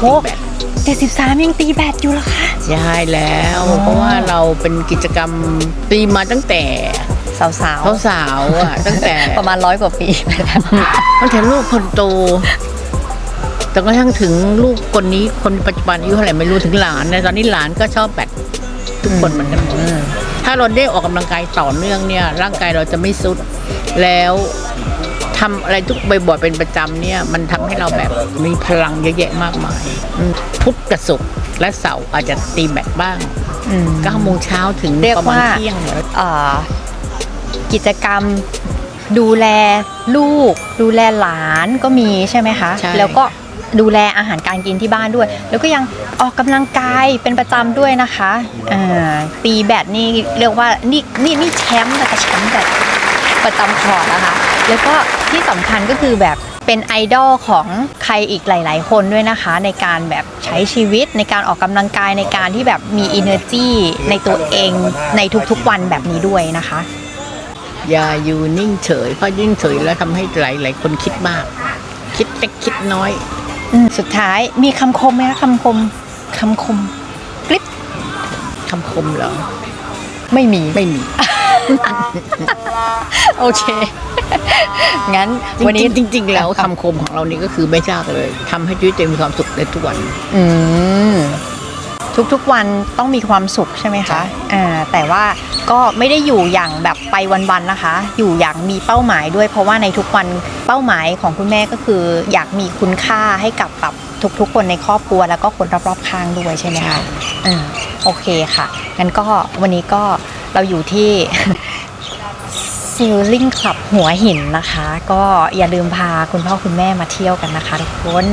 โอ้ตีแบดเจ็ดสิบสามยังตีแบดอยู่เหรอคะ ใช่แล้วอ๋อเพราะว่าเราเป็นกิจกรรมตีมาตั้งแต่สาวสาวสาวๆอะ ตั้งแต่ประมาณร้อยกว่าปีไปแล้วตั้งแต่ลูกคนโตจนกระทั่งถึงลูกคนนี้คนปัจจุบันอายุเท่าไหร่ไม่รู้ถึงหลานนะตอนนี้หลานก็ชอบแบดทุกคนเหมือนกันหมดถ้าเราได้ออกกำลังกายต่อเนื่องเนี่ย ร่างกายเราจะไม่สุดแล้ว ทำอะไรทุกบ่อยๆเป็นประจำเนี่ย มันทำให้เราแบบมีพลังเยอะแยะมากมายอืมพุธกับศุกร์และเสาร์อาจจะตีแบดบ้างอืม เก้าโมงเช้าถึงเรียกประมาณว่า เที่ยงเนี่ย เอ่อกิจกรรมดูแลลูก ดูแลหลานก็มีใช่ไหมคะ ใช่ แล้วก็ดูแลอาหารการกินที่บ้านด้วย แล้วก็ยังออกกำลังกายเป็นประจำด้วยนะคะอ่าตีแบดนี่เรียกว่านี่นี่นี่แชมป์นะคะแชมป์แบดประจำคอร์ดนะคะ แล้วก็ที่สำคัญก็คือแบบเป็นไอดอลของใครอีกหลาย ๆ คนด้วยนะคะ ในการแบบใช้ชีวิตในการออกกำลังกายในการที่แบบมี energy ในตัวเองในทุกๆวันแบบนี้ด้วยนะคะ อย่าอยู่นิ่งเฉย เพราะยิ่งเฉยแล้วทำให้หลายหลายๆคนคิดมาก คิดเล็กคิดน้อย อืมสุดท้ายมีคำคมไหมคะคำคมคำคมกริบคำคมเหรอ ไม่มี ไม่มี โอเค งั้นวัวันนนี้นี้จริง ๆ แล้วคำคมของเรานี่ก็คือไม่ยากเลยทำให้ชีวิตตัวเองมีความสุขในทุกวัน อืมทุกๆวันต้องมีความสุขใช่ไหมใช่คะอ่าแต่ว่าก็ไม่ได้อยู่อย่างแบบไปวันๆนะคะ อยู่อย่างมีเป้าหมายด้วย เพราะว่าในทุกวันเป้าหมายของคุณแม่ก็คือ อยากมีคุณค่าให้กับแบบทุกๆ คนในครอบครัวแล้วก็คนรอบๆข้างด้วยใช่ไหมคะอ่าโอเคค่ะงั้นก็วันนี้ก็เราอยู่ที่ ซิลลิงคลับหัวหินนะคะ ก็อย่าลืมพาคุณพ่อคุณแม่มาเที่ยวกันนะคะทุกคน